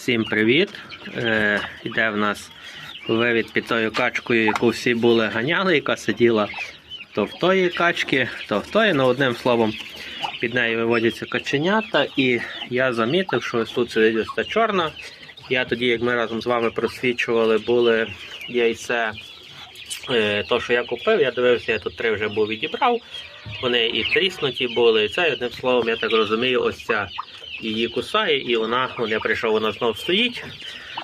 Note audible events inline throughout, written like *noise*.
Всім привіт! Е, йде в нас вивід під тою качкою, яку всі були ганяли, яка сиділа то в тої качки, то в тої. Ну, одним словом, під нею виводяться каченята. І я замітив, що ось тут сидить ось та чорна. Я тоді, як ми разом з вами просвічували, були яйце. Е, то, що я купив, я дивився, я тут три вже був відібрав. Вони і тріснуті були. І це, одним словом, я так розумію, ось ця її кусає, і вона, вон я прийшов, вона знов стоїть.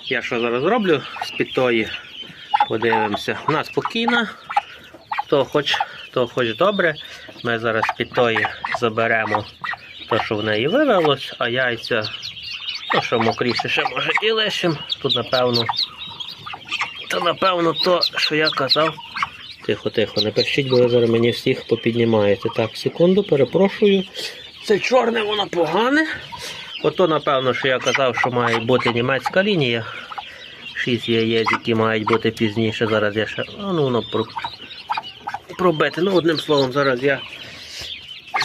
Я що зараз роблю з під тої, подивимося. Вона спокійна, то хоч, то хоч добре. Ми зараз з під тої заберемо те, що в неї вивелось, а яйця, ну що мокріше ще може і лишим. Тут напевно, то напевно то, що я казав. Тихо, тихо, не пишіть, бо ви зараз мені всіх попіднімаєте. Так, секунду, перепрошую. Це чорне, воно погане. Ото, напевно, що я казав, що має бути німецька лінія. Шість яєць, які мають бути пізніше. Зараз я ще. Ну воно про... пробити. Ну, одним словом, зараз я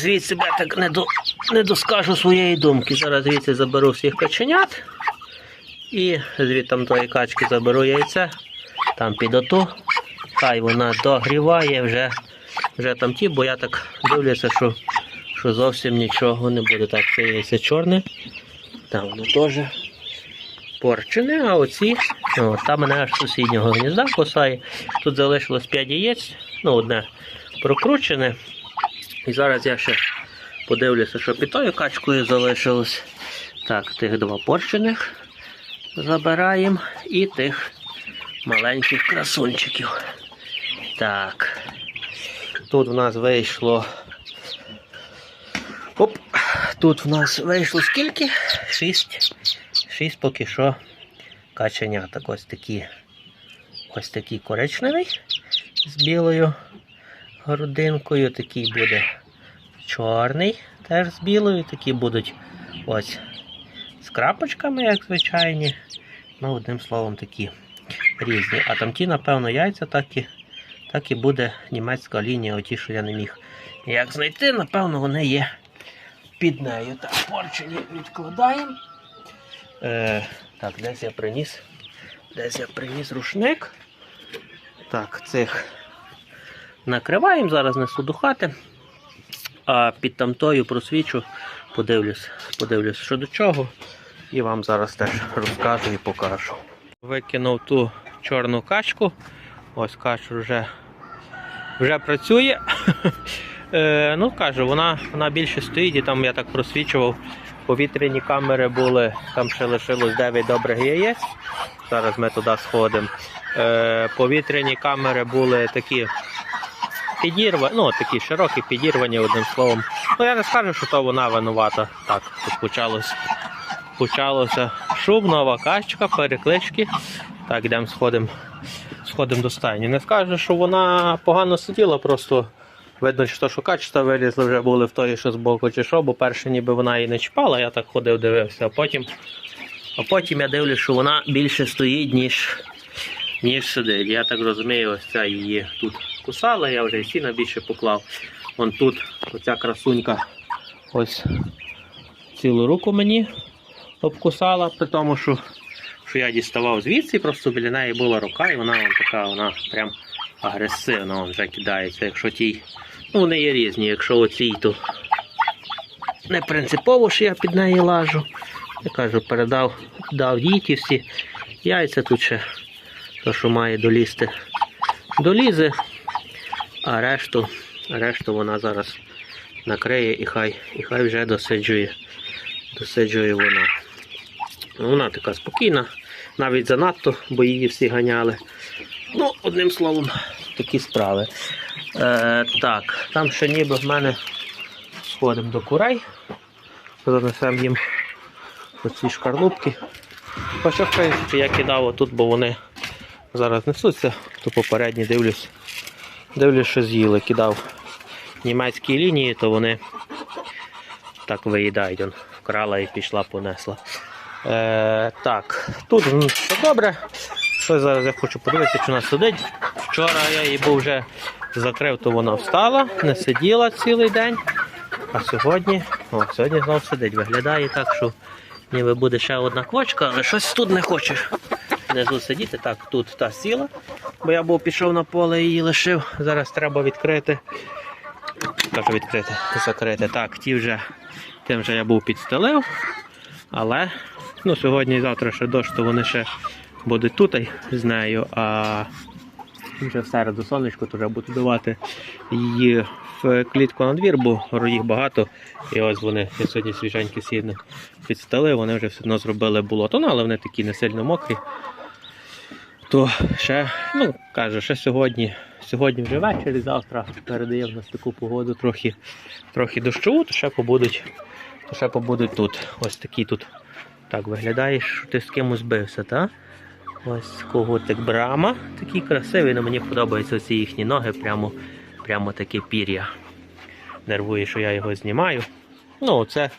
звідси так не, до... не доскажу своєї думки. Зараз звідси заберу всіх каченят. І звідти тої качки заберу яйце. Там під оту. Хай вона догріває вже, вже там ті, бо я так дивлюся, що що зовсім нічого не буде. Так, це яйце чорне. Там воно теж порчене, а оці, о, там мене аж сусіднього гнізда кусає. Тут залишилось 5 яєць, ну одне прокручене. І зараз я ще подивлюся, що під тою качкою залишилось. Так, тих два порчених забираємо і тих маленьких красунчиків. Так. Тут в нас вийшло Оп, тут в нас вийшло скільки? Шість. Шість поки що каченяток. Ось такі. Ось такий коричневий з білою грудинкою. Такий буде чорний, теж з білою. Такі будуть ось з крапочками, як звичайні. Ну, одним словом, такі різні. А там ті, напевно, яйця так і, так і буде німецька лінія, оті, що я не міг. Як знайти, напевно, вони є під нею. Так, порчені відкладаємо. Е, так, десь я приніс. Десь я приніс рушник. Так, цих накриваємо, зараз несу до хати. А під тамтою просвічу, подивлюсь, подивлюсь, що до чого. І вам зараз теж розкажу і покажу. Викинув ту чорну качку. Ось качу вже, вже працює. *laughs* Е, ну, кажу, вона, вона більше стоїть і там я так просвічував. Повітряні камери були, там ще лишилось 9 добрих яєць. Зараз ми туди сходимо. Е, повітряні камери були такі підірвані, ну такі широкі підірвані, одним словом. Ну я не скажу, що то вона винувата. Так, тут почалось, почалося шум, нова качка, переклички. Так, йдемо сходимо сходимо до стайні. Не скажу, що вона погано сиділа, просто. Видно, що що качества вилізли вже були в тої, що збоку чи що, бо перше ніби вона її не чіпала, я так ходив, дивився, а потім а потім я дивлюся, що вона більше стоїть, ніж ніж сидить. Я так розумію, ось ця її тут кусала, я вже і сіна більше поклав. Вон тут оця красунька ось цілу руку мені обкусала, при тому, що, що я діставав звідси, просто біля неї була рука, і вона вон така, вона прям агресивно вже кидається. Якщо тій вони є різні, якщо оцій, то не принципово, що я під неї лажу. Я кажу, передав, дав їй ті всі яйця тут ще, то, що має долізти, долізе, а решту, решту вона зараз накриє і хай, і хай вже досиджує, досиджує вона. Вона така спокійна, навіть занадто, бо її всі ганяли. Ну, одним словом, такі справи. Е, Так, там ще ніби в мене сходимо до курей. Занесемо їм оці шкарлупки. Хоча, в принципі, я кидав отут, бо вони зараз несуться, то попередні дивлюсь, дивлюсь, що з'їли. Кидав німецькі лінії, то вони так виїдають. Он вкрала і пішла, понесла. Е, Так, тут все добре. Що зараз я хочу подивитися, чи вона сидить. Вчора я її був вже закрив, то вона встала, не сиділа цілий день. А сьогодні, о, сьогодні знову сидить. Виглядає так, що ніби буде ще одна квочка, але щось тут не хоче внизу сидіти. Так, тут та сіла, бо я був пішов на поле і її лишив. Зараз треба відкрити. Кажу відкрити, закрити. Так, ті вже, тим вже я був підстелив, але ну, сьогодні і завтра ще дощ, то вони ще будуть тут з нею. А вже в середу сонечко, то вже буду давати її в клітку на двір, бо їх багато. І ось вони я сьогодні свіженькі сідно підстали, вони вже все одно зробили болото, ну, але вони такі не сильно мокрі. То ще, ну, каже, ще сьогодні, сьогодні вже ввечері, завтра передає в нас таку погоду трохи, трохи дощову, то ще побудуть, то ще побудуть тут. Ось такі тут. Так виглядає, що ти з кимось бився, так? Ось когутик Брама, такий красивий, але мені подобаються ці їхні ноги, прямо, прямо таке пір'я. Нервує, що я його знімаю. Ну, це,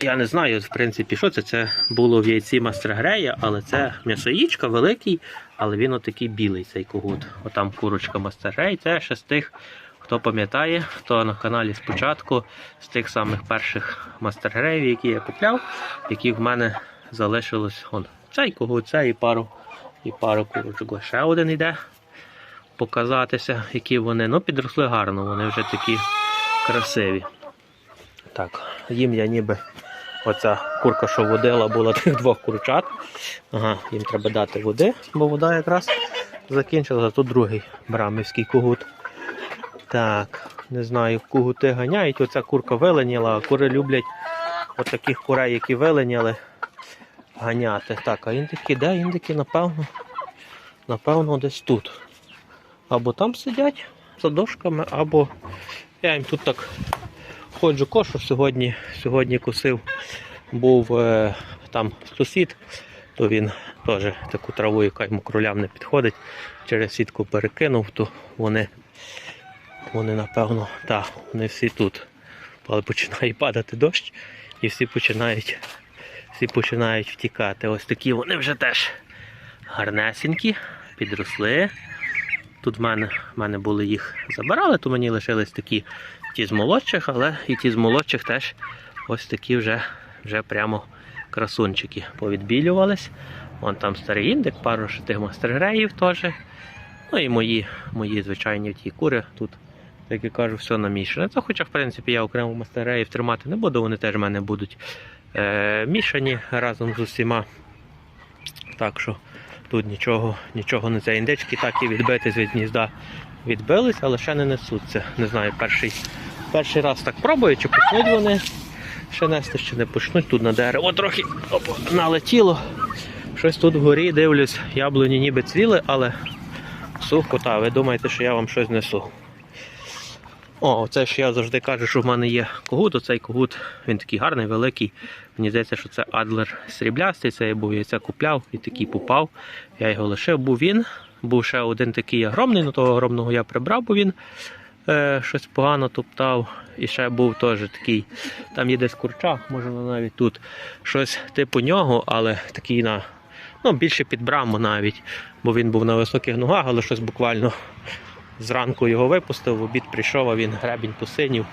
я не знаю, в принципі, що це. Це було в яйці мастергрея, але це м'ясоїчка великий, але він отакий білий цей когут. Отам курочка мастергрей. Це ще з тих, хто пам'ятає, хто на каналі спочатку, з тих самих перших мастергреїв, які я купляв, які в мене залишилось. Он, цей когут, і пару, і пару курочок. Ще один йде показатися, які вони. Ну, підросли гарно, вони вже такі красиві. Так, їм я ніби оця курка, що водила, була *laughs* тих двох курчат. Ага, їм треба дати води, бо вода якраз закінчилася. Тут другий брамівський кугут. Так, не знаю, кугути ганяють. Оця курка виленіла, а кури люблять отаких курей, які виленіли, ганяти. Так, а індики, де індики, напевно, напевно, десь тут. Або там сидять за дошками, або я їм тут так ходжу кошу. Сьогодні, сьогодні косив, був е, там сусід, то він теж таку траву, яка йому кролям не підходить, через сітку перекинув, то вони, вони напевно, так, вони всі тут. Але починає падати дощ і всі починають, всі починають втікати. Ось такі вони вже теж гарнесенькі, підросли. Тут в мене, в мене були їх забирали, то мені лишились такі ті з молодших, але і ті з молодших теж ось такі вже, вже прямо красунчики повідбілювались. Вон там старий індик, пару ще тих мастергреїв теж. Ну і мої, мої звичайні ті кури тут, як я кажу, все намішане. Це хоча, в принципі, я окремо мастергреїв тримати не буду, вони теж в мене будуть е, мішані разом з усіма. Так що тут нічого, нічого не це. Індички так і відбитись від гнізда відбились, але ще не несуться. Не знаю, перший, перший раз так пробую, чи почнуть вони ще нести, чи не почнуть тут на дерево. Трохи опа, налетіло. Щось тут вгорі дивлюсь, яблуні ніби цвіли, але сухо, та ви думаєте, що я вам щось несу. О, оце ж я завжди кажу, що в мене є когут. Оцей когут, він такий гарний, великий. Мені здається, що це Адлер сріблястий, це я був яйця купляв і такий попав. Я його лишив, був він. Був ще один такий огромний, ну того огромного я прибрав, бо він е, щось погано топтав. І ще був теж такий, там є десь курча, може навіть тут щось типу нього, але такий на ну, більше під браму навіть, бо він був на високих ногах, але щось буквально зранку його випустив, в обід прийшов, а він гребінь посинів,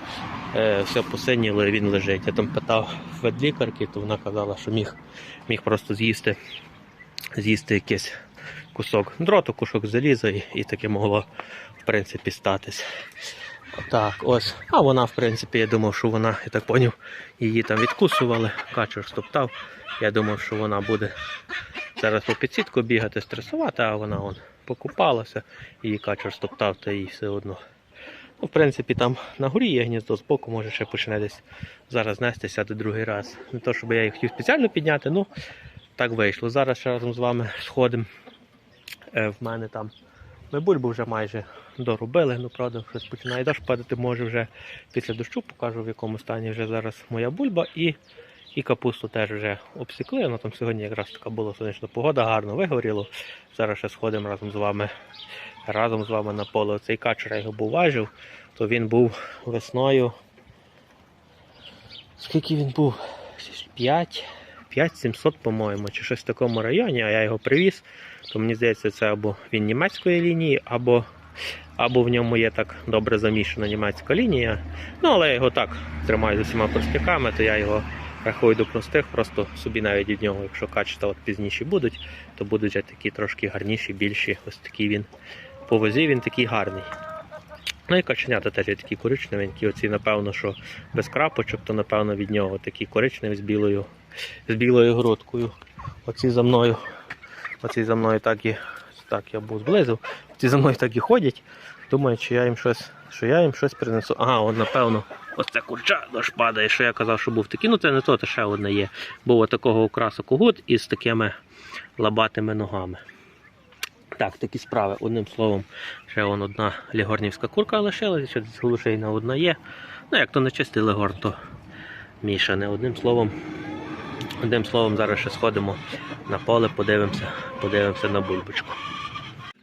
е, все посиніло і він лежить. Я там питав ведлікарки, то вона казала, що міг, міг просто з'їсти, з'їсти якийсь кусок дроту, кусок заліза, і, і таке могло в принципі статись. Так, ось. А вона, в принципі, я думав, що вона, я так поняв, її там відкусували, качур стоптав. Я думав, що вона буде зараз по підсітку бігати, стресувати, а вона он покупалася, її качур стоптав, та їй все одно. Ну, в принципі, там на горі є гніздо збоку, може ще почне десь зараз нестися до другий раз. Не то, щоб я їх хотів спеціально підняти, ну так вийшло. Зараз ще разом з вами сходимо. Е, в мене там ми бульбу вже майже доробили, ну правда, щось починає дощ падати, може вже після дощу покажу, в якому стані вже зараз моя бульба і, і капусту теж вже обсікли. Ну, там сьогодні якраз така була сонячна погода, гарно вигоріло. Зараз ще сходимо разом з вами разом з вами на поле. Цей качер я його був важив, то він був весною. Скільки він був? 5, 5700, по-моєму, чи щось в такому районі, а я його привіз, то мені здається, це або він німецької лінії, або, або в ньому є так добре замішана німецька лінія. Ну, але я його так тримаю з усіма простяками, то я його рахую до простих, просто собі навіть від нього, якщо качества от пізніші будуть, то будуть вже такі трошки гарніші, більші. Ось такий він по вазі, він такий гарний. Ну і каченята теж є такі коричневенькі. Оці, напевно, що без крапочок, то напевно від нього такі коричневі з білою, з білою грудкою. Оці за мною, оці за мною так і так я був зблизив. Ці за мною так і ходять. Думаю, чи я їм щось, що я їм щось принесу. Ага, от напевно, ось це курча дощ падає, що я казав, що був такий. Ну це не то, це ще одне є. Був отакого окрасу когут із такими лабатими ногами. Так, такі справи. Одним словом, ще вон одна лігорнівська курка лишилась, ще з глушейна одна є. Ну, як то не чистий легорн, то мішане. Одним словом, одним словом, зараз ще сходимо на поле, подивимося, подивимося на бульбочку.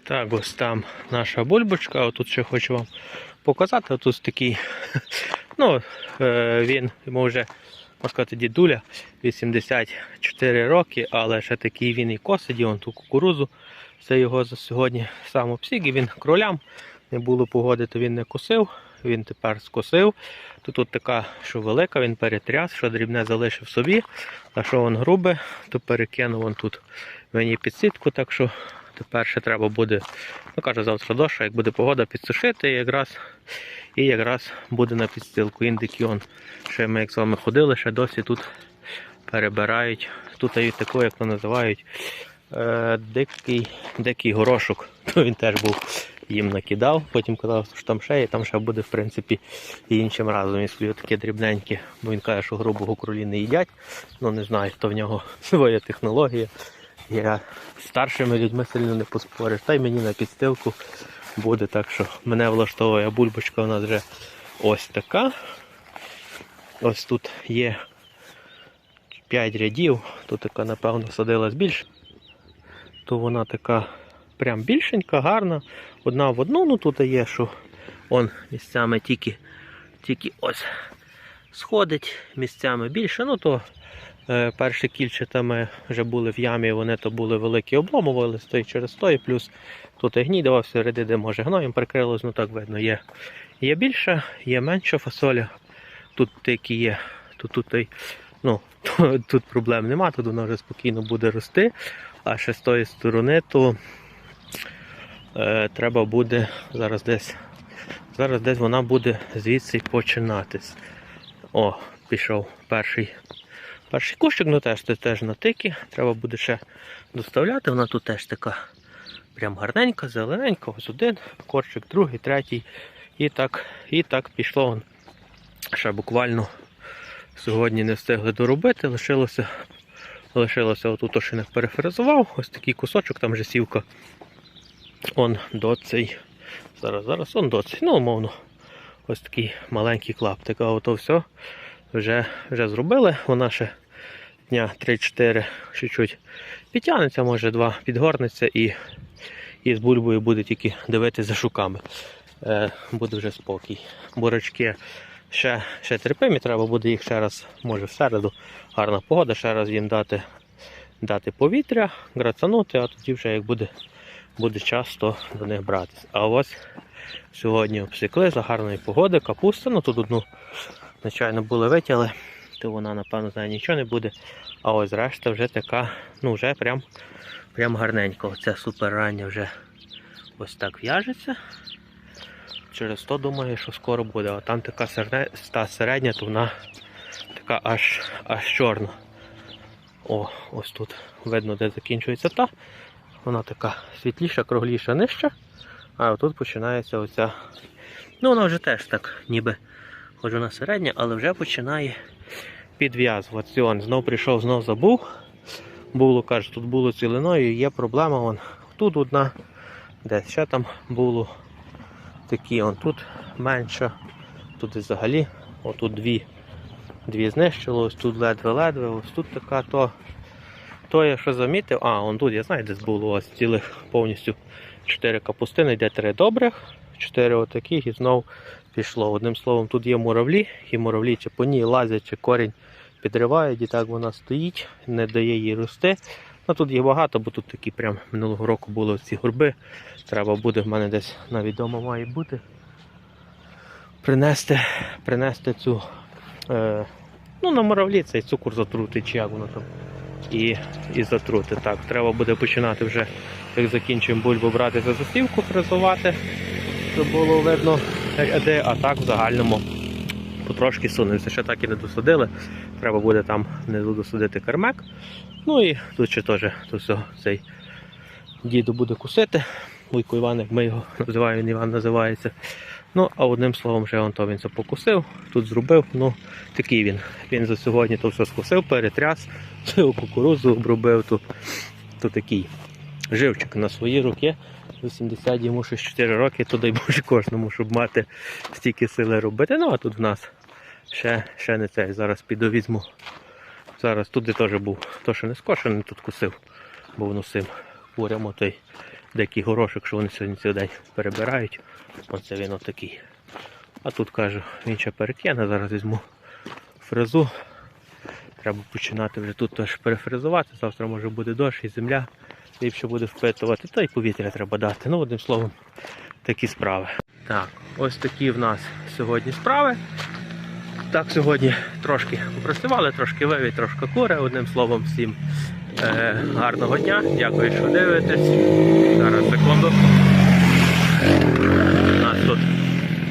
Так, ось там наша бульбочка. Отут ще хочу вам показати. Отут такий, *laughs* ну, е, він йому вже, можна сказати, дідуля 84 роки, але ще такий він і косить, і он ту кукурузу. Це його за сьогодні сам обсіг, і він кролям. Не було погоди, то він не косив. Він тепер скосив. Тут тут така, що велика, він перетряс, що дрібне залишив собі. А що він грубе, то перекинув он тут мені під сітку, так що тепер ще треба буде, ну каже, завтра дощ, як буде погода, підсушити і якраз, і якраз буде на підстилку. Індики он, ще ми як з вами ходили, ще досі тут перебирають. Тут дають таку, як то називають, е, дикий, дикий горошок. *laughs* То він теж був їм накидав, потім казав, що там ще є, там ще буде, в принципі, і іншим разом. Він таке дрібненьке, бо він каже, що грубого кролі не їдять. Ну не знаю, то в нього *laughs* своя технологія. Я старшими людьми сильно не поспориш. Та й мені на підстилку буде так, що мене влаштовує бульбочка нас вже ось така. Ось тут є 5 рядів, тут така, напевно, садилась більше. То вона така прям більшенька, гарна. Одна в одну, ну тут є, що он місцями тільки, тільки ось сходить місцями більше. Ну то перші кільчата ми вже були в ямі, вони то були великі, обломували то й через то, і плюс тут і гній давав середи, де може гноєм прикрилось, ну так видно, є, є більша, є менша фасоля. Тут такі є, тут, тут, і, ну, *laughs* тут проблем нема, тут вона вже спокійно буде рости. А ще з тої сторони, то е, треба буде зараз десь. Зараз десь вона буде звідси починатись. О, пішов перший перший кущик, ну теж теж на тики. Треба буде ще доставляти. Вона тут теж така прям гарненька, зелененька. Ось один, корчик, другий, третій. І так, і так пішло. он. Ще буквально сьогодні не встигли доробити, лишилося. Лишилося отут ошинок перефрезував, ось такий кусочок, там же сівка. Он до цей. Зараз, зараз он до цей. Ну, умовно, ось такий маленький клаптик. А ото все вже, вже зробили. Вона ще дня 3-4 чуть-чуть підтягнеться, може два підгорнеться і, і з бульбою буде тільки дивитися за шуками. Е, буде вже спокій. Бурочки ще, ще терпимі, треба буде їх ще раз, може в середу, гарна погода, ще раз їм дати, дати повітря, грацанути, а тоді вже як буде, буде час, то до них братись. А ось сьогодні обсікли за гарної погоди, капуста, ну тут одну, звичайно, були витягли, то вона, напевно, знає нічого не буде. А ось решта вже така, ну вже прям, прям гарненько. Оце супер рання вже ось так в'яжеться. Через то думаю, що скоро буде. А там така та середня, то вона така аж, аж чорна. О, ось тут видно, де закінчується та. Вона така світліша, кругліша, нижча. А отут починається оця. Ну, вона вже теж так, ніби хоч вона середня, але вже починає підв'язуватися. Он знов прийшов, знов забув. Було, каже, тут було цілиною, є проблема. Вон. Тут одна, десь ще там було такі, он тут менше, тут взагалі, отут дві, дві знищило, ось тут ледве-ледве, ось тут така, то, то я що замітив, а, он тут, я знаю, десь було ось цілих повністю 4 капустини, йде 3 добрих, 4 отаких і знов пішло. Одним словом, тут є муравлі, і муравлі чи по ній лазять, чи корінь підривають, і так вона стоїть, не дає їй рости. Ну тут є багато, бо тут такі прям минулого року були ці горби. Треба буде в мене десь навіть вдома має бути. Принести, принести цю е, Ну, на муравлі цей цукор затрути, чи як воно там. І, і затрути. Так, треба буде починати вже, як закінчуємо бульбу, брати за засівку, фрезувати, щоб було видно, де, а так в загальному потрошки сунемося. Ще так і не досадили. Треба буде там внизу досадити кермек. Ну і тут ще теж то все, цей діду буде кусити. Вуйко Іван, як ми його *laughs* називаємо, він Іван називається. Ну, а одним словом, вже он то він це покусив, тут зробив. Ну, такий він. Він за сьогодні то все скусив, перетряс, *laughs* цю кукурудзу обробив. То, то такий живчик на свої руки. 80 йому ще 4 роки, то дай Боже кожному, щоб мати стільки сили робити. Ну, а тут в нас ще, ще не цей. Зараз піду візьму. Зараз тут де теж був, то що не скошений, тут кусив, був носим курямо той деякий горошок, що вони сьогодні цілий день перебирають. Оце він отакий. А тут кажу, він ще перекине, зараз візьму фрезу. Треба починати вже тут теж перефрезувати. Завтра може буде дощ і земля ліпше буде впитувати, та й повітря треба дати. Ну, одним словом, такі справи. Так, ось такі в нас сьогодні справи. Так, сьогодні трошки попрацювали, трошки вивід, трошки кури. Одним словом, всім е, гарного дня. Дякую, що дивитесь. Зараз секунду. У нас тут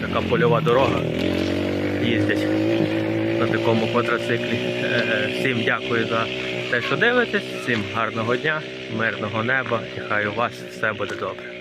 така польова дорога. Їздять на такому квадроциклі. Е, всім дякую за те, що дивитесь. Всім гарного дня, мирного неба і хай у вас все буде добре.